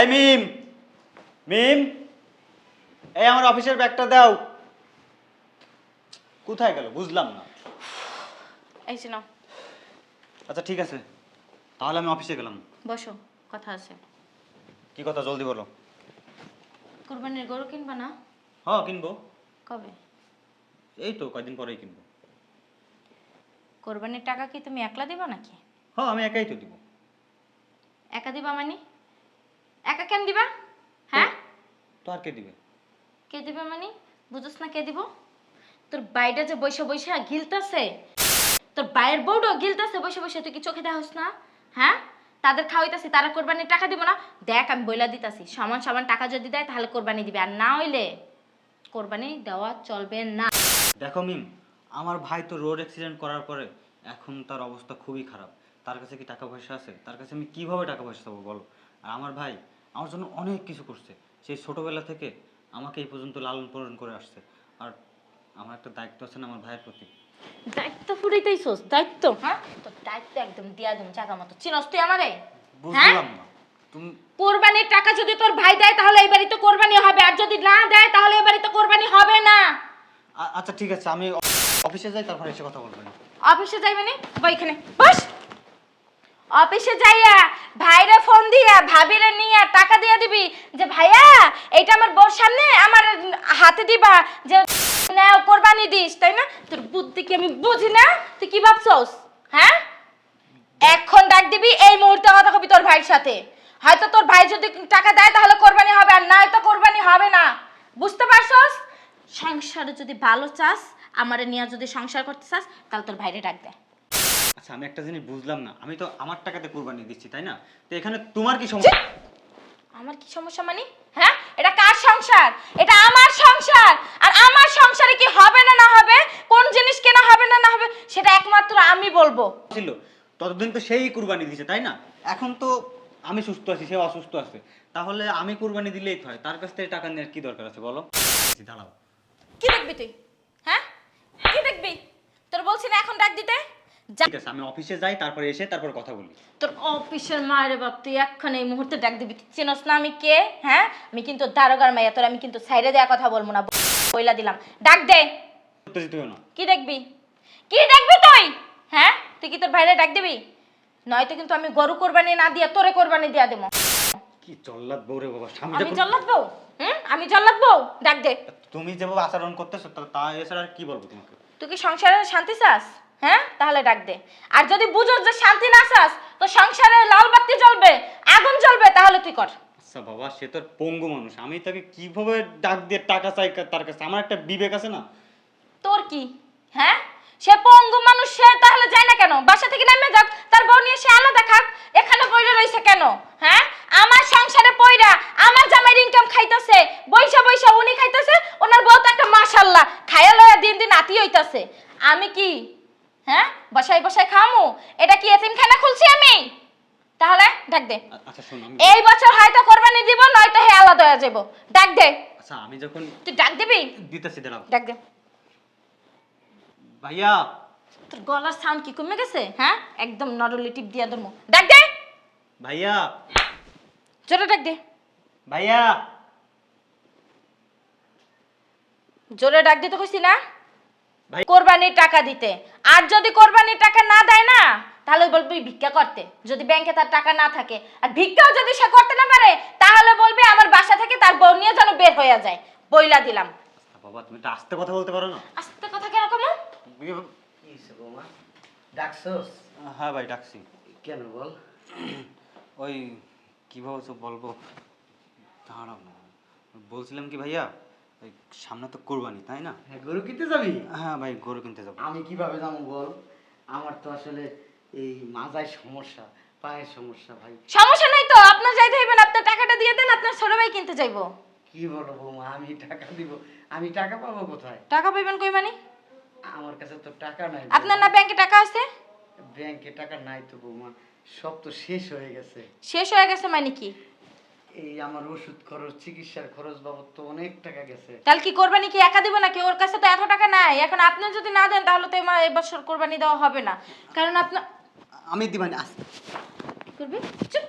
এই মিম মিম এই আমার অফিসের ব্যাগটা দাও। কোথায় গেল? বুঝলাম না। এই শোনো আচ্ছা ঠিক আছে। তাহলে আমি অফিসে গেলাম। বসো কথা আছে। কি কথা? জলদি বলো। কুরবানির গরু কিনবা না? হ্যাঁ কিনবো। কবে? এই তো কয়দিন পরেই কিনবো। কোরবানির টাকা কি তুমি একলা দিবা নাকি? হ্যাঁ আমি একাই তো দিব। একা দিবা মানে? একা কেন দিবা? হ্যাঁ? তো আর কে দিবে? কে দিবে মানে? বুঝোস না কে দিব? তোর বাইরে যে বসে বসে গিলতাছে তোর বাইরের বউটাও গিলতাছে বসে বসে তুই কি চোখে দেখাস না? হ্যাঁ? তাদের খাওয়াইতাছি তারা কোরবানির টাকা দিব না? দেখ আমি বইলা দিতাছি সমান সমান টাকা যদি দেয় তাহলে কোরবানি দিবে আর না হইলে কোরবানি দেওয়া চলবে না। দেখো মিম আমার ভাই তো রোড অ্যাক্সিডেন্ট করার পরে এখন তার অবস্থা খুবই খারাপ। তার কাছে কি টাকা পয়সা আছে? তার কাছে আমি কীভাবে টাকা পয়সা পাবো বলো? আর আমার ভাই আমার জন্য অনেক কিছু করছে। সেই ছোটবেলা থেকে আমাকে এই পর্যন্ত লালন পালন করে আসছে। আর আমার একটা দায়িত্ব আছে না আমার ভাইয়ের প্রতি। দায়িত্ব ফুরাইতেইছস দায়িত্ব? হ্যাঁ তোর দায়িত্ব একদম দিয়া দিম জায়গা মতো চিনস তুই আমারে? হ্যাঁ? বুঝলাম না। তুমি কোরবানির টাকা যদি তোর ভাই দেয় তাহলে এই বাড়িতে কোরবানি হবে আর যদি না দেয় তাহলে এই বাড়িতে কোরবানি হবে না। আচ্ছা ঠিক আছে আমি অফিসে যাই তারপর এসে কথা বলবেন অফিসে যাইবে নি? বইখানে বস! অফিসে যাইয়া ভাইরে ফোন দিয়া, ভাবিরে নিয়ে টাকা দিয়ে দিবি। যে ভাইয়া, এইটা আমার বউর সামনে, আমার হাতে দিবা। যে না কোরবানি দিস, তাই না? তোর বুদ্ধি কি আমি বুঝি না? তুই কি ভাবছস? হ্যাঁ? এখন ডাক দিবি, এই মুহূর্তে কথা কবি তোর ভাইয়ের সাথে। হয়তো তোর ভাই যদি টাকা দেয়, তাহলে কোরবানি হবে, আর না তো কোরবানি হবে না। বুঝতে পারছস? সংসারে যদি ভালো চাস, আমারে নিয়ে যদি সংসার করতে চাস, তাহলে তোর ভাইরে ডাক দে। আচ্ছা আমি একটা জিনিস বুঝলাম না। আমি তো আমার টাকাতে কোরবানি দিচ্ছি তাই না? তো এখানে তোমার কি সমস্যা? আমার কি সমস্যা মানে? হ্যাঁ? এটা কার সংসার? এটা আমার সংসার! আর আমার সংসারে কি হবে না না হবে? কোন জিনিস কেনা হবে না না হবে? সেটা একমাত্র আমি বলব। ছিল। ততদিন তো সেই কুরবানি দিছে তাই না? এখন তো আমি সুস্থ আছি সে অসুস্থ আছে। তাহলে আমি কুরবানি দিলেই তো হয়। তার কাছ থেকে টাকা নেওয়ার কি দরকার আছে বলো? দাঁড়াও। কি দেখবি তুই? হ্যাঁ? কি দেখবি? তোর বলছি না এখন ডাক দিতে? ঠিক আছে আমি অফিসে যাই তারপরে এসে তারপর কথা বলি। তোর অফিসের মায়ের বাপ তুই এই মুহূর্তে ডাক দিবি। তুই চেনস না আমি কে? হ্যাঁ? আমি কিন্তু দারোগার মাইয়া তোর আমি কিন্তু সাইডে কথা বলব না বইলা দিলাম। ডাক দে। না। কি দেখবি? কি দেখবি তুই? হ্যাঁ? তুই কি তোর ভাইরে ডাক দিবি? নয়তো কিন্তু আমি গরু কোরবানি না দিয়া তোরে কোরবানি দিয়া দেবো। কি জল্লাদ বউরে বাবা স্বামী আমি জল্লাদ বউ? হুম? আমি জল্লাদ বউ? ডাক দে। তুমি যেভাবে আচরণ করতেছো তা এছাড়া আর কি বলব তোমাকে? তুই কি সংসারে শান্তি চাস? হ্যাঁ? তাহলে ডাক দে। আর যদি বুঝোস যে শান্তি না চাস তো সংসারে লাল বাতি জ্বলবে আগুন জ্বলবে তাহলে তুই কর। আচ্ছা বাবা সে তো পঙ্গু মানুষ। আমি তাকে কীভাবে ডাক দিয়ে টাকা চাই তার কাছে? আমার একটা বিবেক আছে না? তোর কি? হ্যাঁ? সে পঙ্গু মানুষ সে তাহলে যায় না কেন? বাসা থেকে নেমে যাক তার বউ নিয়ে সে আলাদা খাক। এখানে পইরা রইছে কেন? হ্যাঁ? আমার সংসারে পইরা আমার জামাইয়ের ইনকাম খাইতেছে বৈশা বৈশা উনি খাইতেছে ওনার বউ তো একটা মাশাল্লাহ খায়া লয়া দিন দিন আতি হইতাছে। আমি কি হ্যাঁ? বসাই বসাই খামু? এটা কি এতিমখানা খুলছি আমি? তাহলে ডাক দে। আচ্ছা শোন আমি এই বছর হয়তো কোরবানি দিব নয়তো হে আলাদা হয়ে যাব। ডাক দে। আচ্ছা আমি যখন তুই ডাক দিবি? দিতেছি দাঁড়াও। ডাক দে। ভাইয়া! তোর গলার সাউন্ড কি কমে গেছে? হ্যাঁ? একদম নরলি টিপ দিয়া ধরমু। ডাক দে। ভাইয়া! জোরে ডাক দে। ভাইয়া! জোরে ডাক দিতে কইছি না? কোরবানির টাকা দিতে। আর যদি কোরবানির টাকা না দেয় না তাহলে বলবি ভিক্ষা করতে। যদি ব্যাংকে তার টাকা না থাকে। আর ভিক্ষাও যদি সে করতে না পারে তাহলে বলবে আমার বাসা থেকে তার বউ নিয়ে যেন বের হয়ে যায়। বইলা দিলাম। বাবা তুমি তো আস্তে কথা বলতে পারো না। আস্তে কথা কেন কমো? কি হইছে বৌমা? ডাকছস? হ্যাঁ ভাই ডাকছি। কেন বল? ওই কি তো বলব? দাঁড়াও না। বলছিলাম কি ভাইয়া? সামনে তো কোরবানি তাই না? হ্যাঁ গরু কিনতে যাবি? হ্যাঁ ভাই গরু কিনতে যাব। আমি কীভাবে যাব বল? আমার তো আসলে এই মাজায় সমস্যা পায়ের সমস্যা ভাই। সমস্যা নাই তো আপনার যাইতে হইবেন আপনার টাকাটা দিয়ে দেন আপনার ছোট ভাই কিনতে যাইবো। কি বলো বৌমা আমি টাকা দিব আমি টাকা পাবো কোথায়? টাকা পাইবেন কই মানে? আমার কাছে তো টাকা নাই আপনার না ব্যাংকে টাকা আছে? ব্যাংকে টাকা নাই তো বৌমা সব তো শেষ হয়ে গেছে। শেষ হয়ে গেছে মানে কি? এই আমার ওষুধ খরচ চিকিৎসার খরচ বাবদ তো অনেক টাকা গেছে। তাহলে কি কোরবানি কি একা দিব নাকি? ওর কাছে তো এত টাকা নাই। এখন আপনি যদি না দেন তাহলে তো আমার এবছর কোরবানি দেওয়া হবে না। কারণ আপনার আমি দিবানি আস। করবি? চুপ।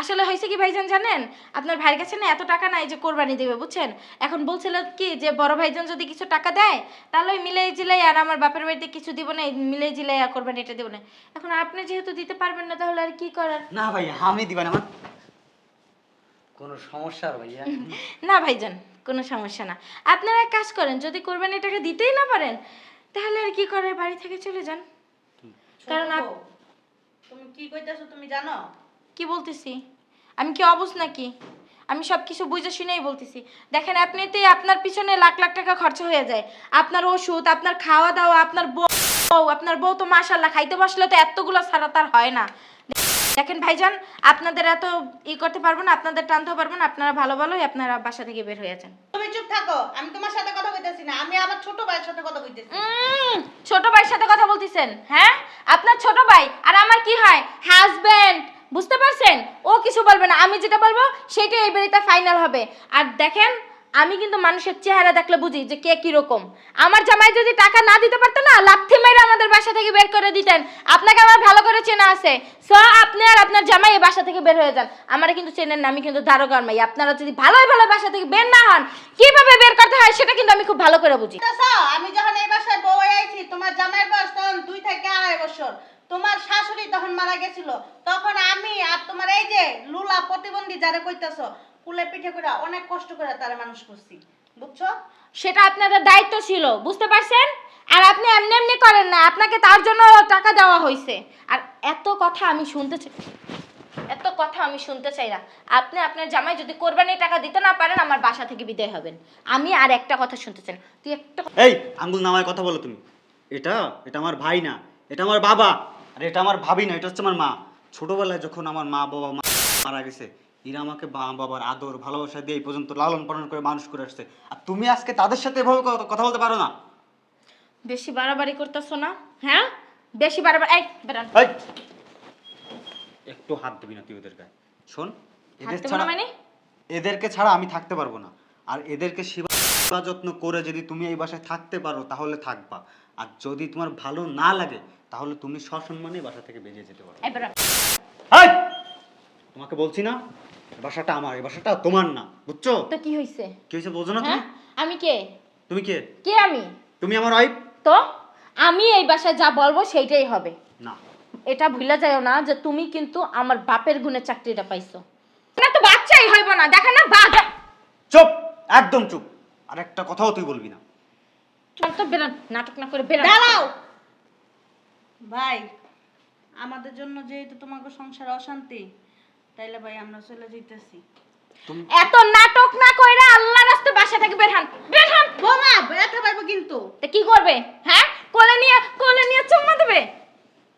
আসলে হয়েছে কি ভাইজান জানেন? আপনার ভাইয়ের কাছে না এত টাকা নাই যে কোরবানি দেবে বুঝছেন? এখন বলছিল কি যে বড় ভাইজান যদি কিছু টাকা দেয় তাহলে ওই মিলাই জিলাই আর আমার বাপের বাড়িতে কিছু দিব না মিলাই জিলাই আর কোরবানিটা দেবো না। এখন আপনি যেহেতু দিতে পারবেন না তাহলে আর কি করার? না ভাই আমি দিবা না আমার কোনো সমস্যা ভাইয়া? না ভাইজান কোনো সমস্যা না। আপনারা এক কাজ করেন যদি কোরবানি টাকা দিতেই না পারেন তাহলে আর কি করার? বাড়ি থেকে চলে যান। কারণ তুমি কি কইতাছো তুমি জানো? কি বলতেছি? আমি কি অবুঝ নাকি? আমি সব কিছু বুঝে শুনেই বলতেছি। দেখেন আপনিতেই আপনার পিছনে লাখ লাখ টাকা খরচ হয়ে যায়। আপনার ওষুধ আপনার খাওয়া দাওয়া আপনার বউ আপনার বউ তো মাশাল্লাহ খাইতে বসলে তো এতগুলো ছাড়া তার হয় না। দেখেন ভাইজান আপনাদের এত ই করতে পারব না আপনাদের টানতেও পারব না আপনারা ভালো ভালোই আপনারা বাসা থেকে বের হয়ে যান। তুমি চুপ থাকো আমি তোমার সাথে কথা কইতাছি না আমি আমার ছোট ভাইয়ের সাথে কথা কইতেছি। ছোট ভাইয়ের সাথে কথা বলতেছেন হ্যাঁ? আপনার ছোট ভাই আর আমার কি হয়? হাজবেন্ড বুঝতে পারছেন? ও কিছু বলবে না, আমি যেটা বলব সেটাই এই বাড়িতে ফাইনাল হবে। আর দেখেন, আমি কিন্তু মানুষের চেহারা দেখলে বুঝি যে কে কি রকম আমার জামাই যদি টাকা না দিতে পারতো না, লাথি মেরে আমাদের বাসা থেকে বের করে দিতেন। আপনাকে আমার ভালো করে চেনা আছে। সো আপনি আর আপনার জামাই এই বাসা থেকে বের হয়ে যান। আমারে কিন্তু চেনেন না, আমি কিন্তু দারোগার মাই। আপনারা যদি ভালোই ভালো বাসা থেকে বের না হন, কীভাবে বের করতে হয় সেটা কিন্তু আমি খুব ভালো করে বুঝি? আমি যখন এই বাসায় বউ আইছি, তোমার জামাইয়ের বয়স তখন দুই থেকে আড়াই বছর। তোমার শাশুড়ি তখন মারা গেছিল। তখন আমি আর তোমার এই যে লুলা প্রতিবন্ধী যারা কইতাছো কুলে পিঠে করে অনেক কষ্ট করে তারা মানুষ করছি। বুঝছ? সেটা আপনাদের দায়িত্ব ছিল বুঝতে পারছেন? আর আপনি এমনি এমনি করেন না আপনাকে তার জন্য টাকা দেওয়া হয়েছে আর এত কথা আমি শুনতে চাই এত কথা আমি শুনতে চাই না। আপনি আপনার জামাই যদি কোরবানির টাকা দিতে না পারেন আমার বাসা থেকে বিদায় হবেন। আমি আর একটা কথা শুনতে চাই না। তুই একটা কথা- এই আঙ্গুল নামায় কথা বলো তুমি। এটা এটা আমার ভাই না এটা আমার বাবা। আর এটা আমার ভাবি না এটা হচ্ছে আমার মা। ছোটবেলায় যখন আমার মা বাবা মা মারা গেছে এরা আমাকে মা বাবার আদর ভালোবাসা দিয়ে এই পর্যন্ত লালন পালন করে মানুষ করে আসছে। আর তুমি আজকে তাদের সাথে এভাবে কথা- বলতে পারো না? বেশি বাড়াবাড়ি করতেছো না? হ্যাঁ? বেশি বাড়াবাড়ি এই বেরান এই! একটু হাত দিবি না তুই ওদের গায়ে। শোন এদের ছাড়া মানে? এদেরকে ছাড়া আমি থাকতে পারব না। আর এদেরকে সেবা যত্ন করে যদি তুমি এই বাসায় থাকতে পারো তাহলে থাকবা। আর যদি তোমার ভালো না লাগে তাহলে তুমি সসম্মানে বাসা থেকে বেরিয়ে যেতে পারো। তোমাকে বলছি না বাসাটা আমার এই বাসাটা তোমার না বুঝছ? তো কি হয়েছে কি হয়েছে বোঝো না তুমি? হ্যাঁ আমি কে? তুমি কে? কে আমি? তুমি আমার ওয়াইফ তো? আমি এই বাসায় যা বলব সেইটাই হবে। না। এটা ভুলে যাও না যে তুমি কিন্তু আমার বাপের গুণে চাকরিটা পাইছো। না তো বাচ্চাই হইব না দেখা না বাজা চুপ একদম চুপ। আর একটা কথাও তুই বলবি না। চল তো বেরান নাটক না করে বেরান দাঁড়াও। ভাই আমাদের জন্য যেহেতু তোমাকে সংসার অশান্তি তাইলে ভাই আমরা চলে যাইতেছি। এত নাটক না কইরা আল্লাহ রাস্তে বাসা থেকে বের হন। বের হন! বোমা ব্যথা পাইবো কিন্তু। তা কি করবে হ্যাঁ? কোলে নিয়ে কোলে নিয়ে চুম্মা দেবে?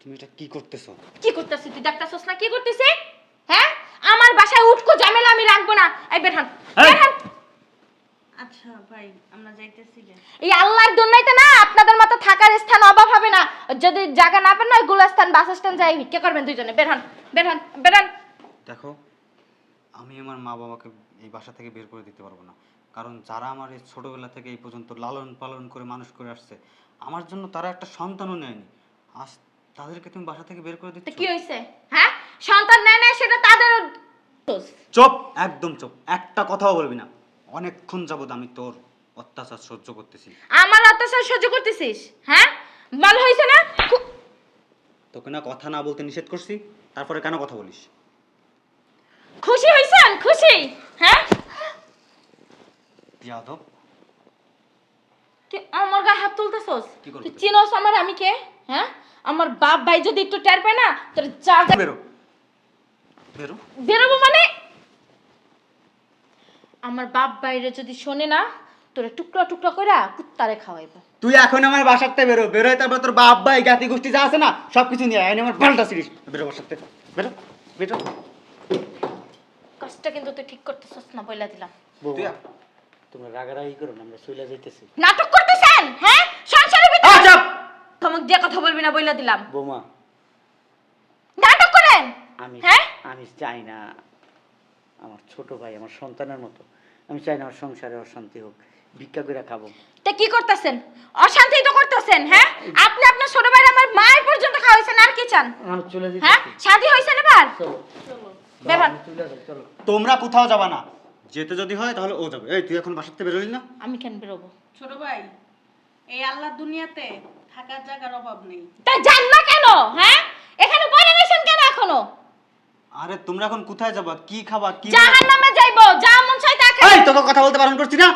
তুমি এটা কি করতেছো? কি করতেছিস তুই দেখতাছস না কি করতেছে? হ্যাঁ? আমার বাসায় উঠকো ঝামেলা আমি রাখব না। এই বের হন। বের হন! আচ্ছা ভাই আমরা যাইতেছি এই আল্লাহর দুনিয়াতে না আপনাদের মতো থাকার স্থান অভাব হবে না। যদি জায়গা না পান না গুলাস্থান বাস স্ট্যান্ড যাই ভিক্ষা করবেন দুইজনে। বের হন বের হন বের হন। দেখো আমি আমার মা বাবাকে এই বাসা থেকে বের করে দিতে পারব না। কারণ যারা আমার এই ছোটবেলা থেকে এই পর্যন্ত লালন পালন করে মানুষ করে আসছে আমার জন্য তারা একটা সন্তানও নেয়নি। আজ তাদেরকে তুমি বাসা থেকে বের করে তো দিচ্ছ? কি হয়েছে হ্যাঁ? সন্তান নেয় না সেটা তাদের। চুপ একদম চুপ। একটা কথাও বলবি না। অনেকক্ষণ যাবত আমি তোর অত্যাচার সহ্য করতেছি। আমার অত্যাচার সহ্য করতেছিস? হ্যাঁ? ভালো হয়েছে না? খু- তোকে না কথা না বলতে নিষেধ করছি তারপরে কেন কথা বলিস? খুশি হয়েছেন খুশি? হ্যাঁ? যাদব তুই আমার গায়ে হাত তুলতেছস? কি করব তুই? চিনোস আমার আমি কে? হ্যাঁ? আমার বাপ ভাই যদি একটু টের পায় না তোর চার বেরো। বেরো? বেরোবো মানে আমার বাপ বাইরে যদি শোনে না তোরে টুকরা টুকরা করে কুত্তারে খাওয়াইবো। তুই এখন আমার বাসাতে বেরো বেরোয় তারপর তোর বাপ ভাই জ্ঞাতি গোষ্ঠী যা আছে না সব কিছু নিয়ে আয় আমার পাল্টা সিরিজ বেরো বাসাতে বেরো বেরো। কাজটা কিন্তু তুই ঠিক করতেছস না বইলা দিলাম। তুই তোমরা রাগারাগি করো না আমরা চলে যাইতেছি। নাটক করতেছেন হ্যাঁ? সংসারের ভিতরে চাপ! তোমাকে যে কথা বলবি না বইলা দিলাম। বৌমা। নাটক করেন আমি হ্যাঁ? আমি চাই না। আমার ছোট ভাই আমার সন্তানের মতো। আমি চাই না আমার সংসারে অশান্তি হোক। ভিক্ষা করে খাব। তা কি করতেছেন? অশান্তি তো করতেছেন হ্যাঁ? আপনি আপনার ছোট ভাই আমার মায়ের পর্যন্ত খাওয়াইছেন আর কি চান? আমি চলে হ্যাঁ? যেতেছি শাদি হয়েছে এবার? চলো। যাই তোমরা কোথাও যাবা না। যেতে যদি হয় তাহলে ও যাবে। এই তুই এখন বাসার থেকে বেরোলি না? আমি কেন বেরোবো? ছোট ভাই এই আল্লাহ দুনিয়াতে থাকার জায়গার অভাব নেই। তা যান না কেন হ্যাঁ? এখানে বলে নিছেন কেন এখনও? আরে তোমরা এখন কোথায় যাবা? কি খাবা? কি জাহান নামে যাইবো যা মন চাই তা খাই এই তোকে কথা বলতে বারণ করছি না?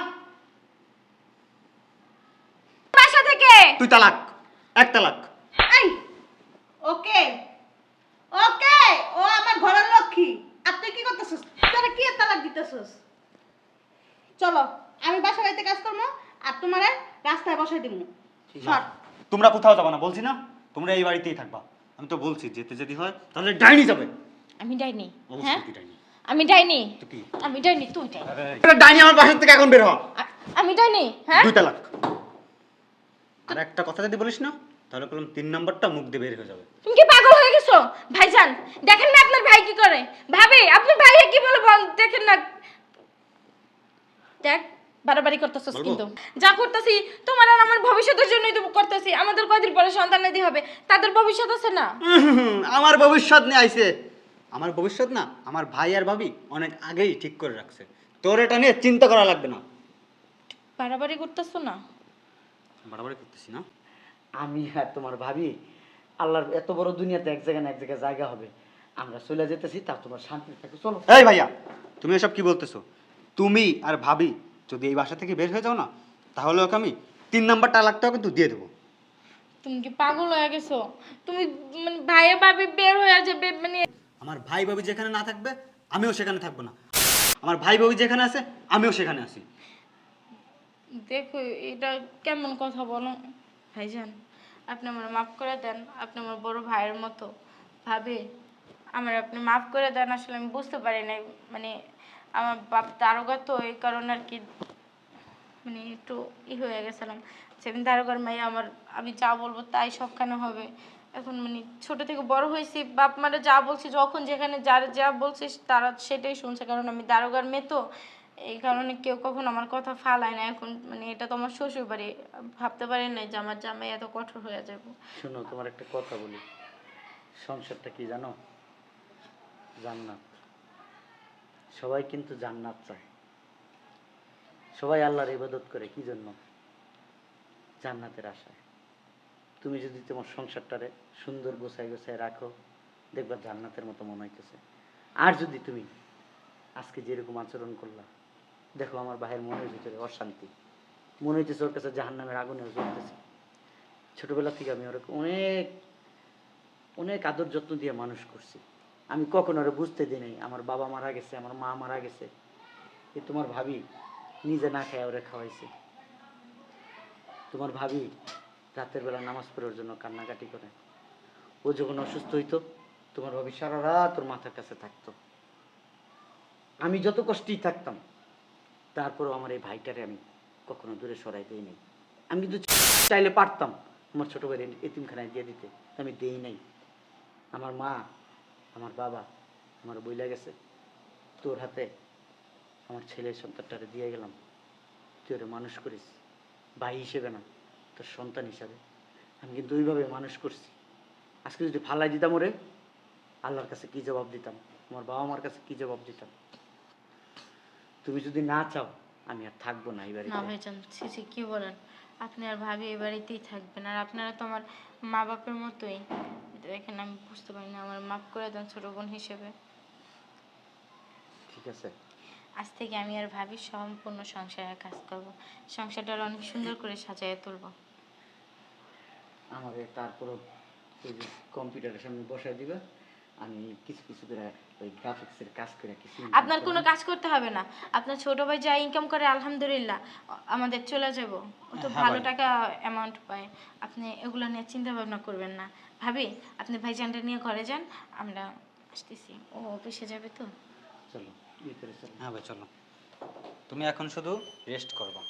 বাসা থেকে। তুই তালাক এক তালাক। এই ওকে ওকে ও আমার ঘরের লক্ষ্মী। আর তুই কি করতেছিস? তোরা কি তালাক দিতেছিস? চলো আমি বাসা বাড়িতে কাজ করব আর তোমারে রাস্তায় বসাই দিব। সর তোমরা কোথাও যাবা না বলছি না? তোমরা এই বাড়িতেই থাকবা। আমি তো বলছি যেতে যদি হয় তাহলে ডাইনি যাবে। আমি ডাইনি হ্যাঁ? আমি ডাইনি? আমি ডাইনি তুই ডাইনি। আরে ডাইনি আমার বাসার থেকে এখন বের হ। আমি ডাইনি হ্যাঁ? দুই তালাক। আর একটা কথা যদি বলিস না তাহলে বললাম তিন নাম্বারটা মুখ দিয়ে বের হয়ে যাবে। তুমি কি পাগল হয়ে গেছো? ভাইজান দেখেন না আপনার ভাই কি করে? ভাবি আপনার ভাই কি বলে বল দেখেন না। দেখ বাড়াবাড়ি করতেছিস? কিন্তু। যা করতেছি তোমার আর আমার ভবিষ্যতের জন্যই তো করতেছি। আমাদের কয়দিন পরে সন্তান নিতে হবে তাদের ভবিষ্যৎ আছে না? আমার ভবিষ্যৎ নিয়ে আইছে। আমার ভবিষ্যৎ না আমার ভাই আর ভাবি অনেক আগেই ঠিক করে রাখছে। তোর এটা নিয়ে চিন্তা করা লাগবে না। বাড়াবাড়ি করতেছো না? বাড়াবাড়ি করতেছি না। আমি আর তোমার ভাবি আল্লাহর এত বড় দুনিয়াতে এক জায়গায় না এক জায়গায় জায়গা হবে। আমরা চলে যেতেছি তা তোমার শান্তি থাকে চলো। এই ভাইয়া তুমি এসব কি বলতেছো? তুমি আর ভাবি যদি এই বাসা থেকে বের হয়ে যাও না তাহলে ওকে আমি তিন নাম্বার তালাকটাও কিন্তু দিয়ে দেবো। তুমি কি পাগল হয়ে গেছো? তুমি মানে ভাইয়া ভাবি বের হয়ে যাবে মানে আমার ভাই ভাবি যেখানে না থাকবে, আমিও সেখানে থাকব না। আমার ভাই ভাবি যেখানে আছে, আমিও সেখানে আছি। দেখো, এটা কেমন কথা বলো? ভাইজান, আপনি আমার মাফ করে দেন, আপনি আমার বড় ভাইয়ের মতো। ভাবে, আমার আপনি মাফ করে দেন, আসলে আমি বুঝতে পারি নাই। মানে আমার বাপ দারোগা তো, এই কারণে আর কি মানে একটু ই হয়ে গেছিলাম। সেদিন দারোগার মাইয়া আমার, আমি যা বলব তাই সবখানে হবে। এখন মানে ছোট থেকে বড় হয়েছি, বাপ মারা যা বলছি, যখন যেখানে যার যা বলছিস তারা সেটাই শুনছে, কারণ আমি দারোগার মেয়ে তো, এই কারণে কেউ কখন আমার কথা ফালায় না। এখন মানে এটা তো আমার শ্বশুর বাড়ি ভাবতে পারি না যে আমার জামাই এত কঠোর হয়ে যাব। শোনো, তোমার একটা কথা বলি। সংসারটা কি জানো? জান্নাত। সবাই কিন্তু জান্নাত চায়। সবাই আল্লাহর ইবাদত করে, কি জন্য? জান্নাতের আশায়। তুমি যদি তোমার সংসারটারে সুন্দর গোছায় গোছায় রাখো, দেখবা জান্নাতের মতো মনে হইতেছে। আর যদি তুমি আজকে যেরকম আচরণ করলা, দেখো আমার ভাইয়ের মনের ভিতরে অশান্তি। মনে হইতেছে ওর কাছে জাহান্নামের আগুনেও জ্বলতেছে। ছোটবেলা থেকে আমি ওরকম অনেক অনেক আদর যত্ন দিয়ে মানুষ করছি। আমি কখনো ওরা বুঝতে দিই নাই, আমার বাবা মারা গেছে, আমার মা মারা গেছে। এ তোমার ভাবি নিজে না খায় ওরা খাওয়াইছে। তোমার ভাবি রাতের বেলা নামাজ পড়ার জন্য কান্নাকাটি করে। ও যখন অসুস্থ হইতো, তোমার ভাবি সারা রাত ওর মাথার কাছে থাকতো। আমি যত কষ্টেই থাকতাম, তারপরেও আমার এই ভাইটারে আমি কখনো দূরে সরাই দিই নাই। আমি কিন্তু চাইলে পারতাম আমার ছোট ভাই এতিমখানায় দিয়ে দিতে আমি দেই নাই। আমার মা, আমার বাবা, আমার বইলা গেছে, তোর হাতে আমার ছেলের সন্তানটারে দিয়ে গেলাম। তুই ওরে মানুষ করিস, ভাই হিসেবে না, তোর সন্তান হিসাবে। আমি কিন্তু ওইভাবে মানুষ করছি। আজকে যদি ফালাই দিতাম ওরে আল্লাহর কাছে কি জবাব দিতাম? আমার বাবা মার কাছে কি জবাব দিতাম? তুমি যদি না চাও আমি আর থাকব না এই না বাড়িতে ভাইজান সিসি কি বলেন? আপনি আর ভাবি এই বাড়িতেই থাকবেন। আর আপনারা তো আমার মা বাপের মতোই। দেখেন আমি বুঝতে পারি না আমার মাফ করে দেন ছোট বোন হিসেবে। ঠিক আছে। আজ থেকে আমি আর ভাবি সম্পূর্ণ সংসারে কাজ করব। সংসারটা অনেক সুন্দর করে সাজিয়ে তুলব। আমাদের তারপরও যে কম্পিউটারের সামনে বসায় দিবে আমি কিছু কিছু করে ওই গ্রাফিক্সের কাজ করে কিছু আপনার কোনো কাজ করতে হবে না। আপনার ছোট ভাই যা ইনকাম করে আলহামদুলিল্লাহ আমাদের চলে যাব। ও তো হ্যাঁ ভালো টাকা অ্যামাউন্ট পায়। আপনি এগুলো নিয়ে চিন্তা ভাবনা করবেন না। ভাবি আপনি ভাইজানটা নিয়ে ঘরে যান আমরা আসতেছি। ও অফিসে যাবে তো? চলো ইয়ে করে চলো। হ্যাঁ ভাই চলো। তুমি এখন শুধু রেস্ট করবা।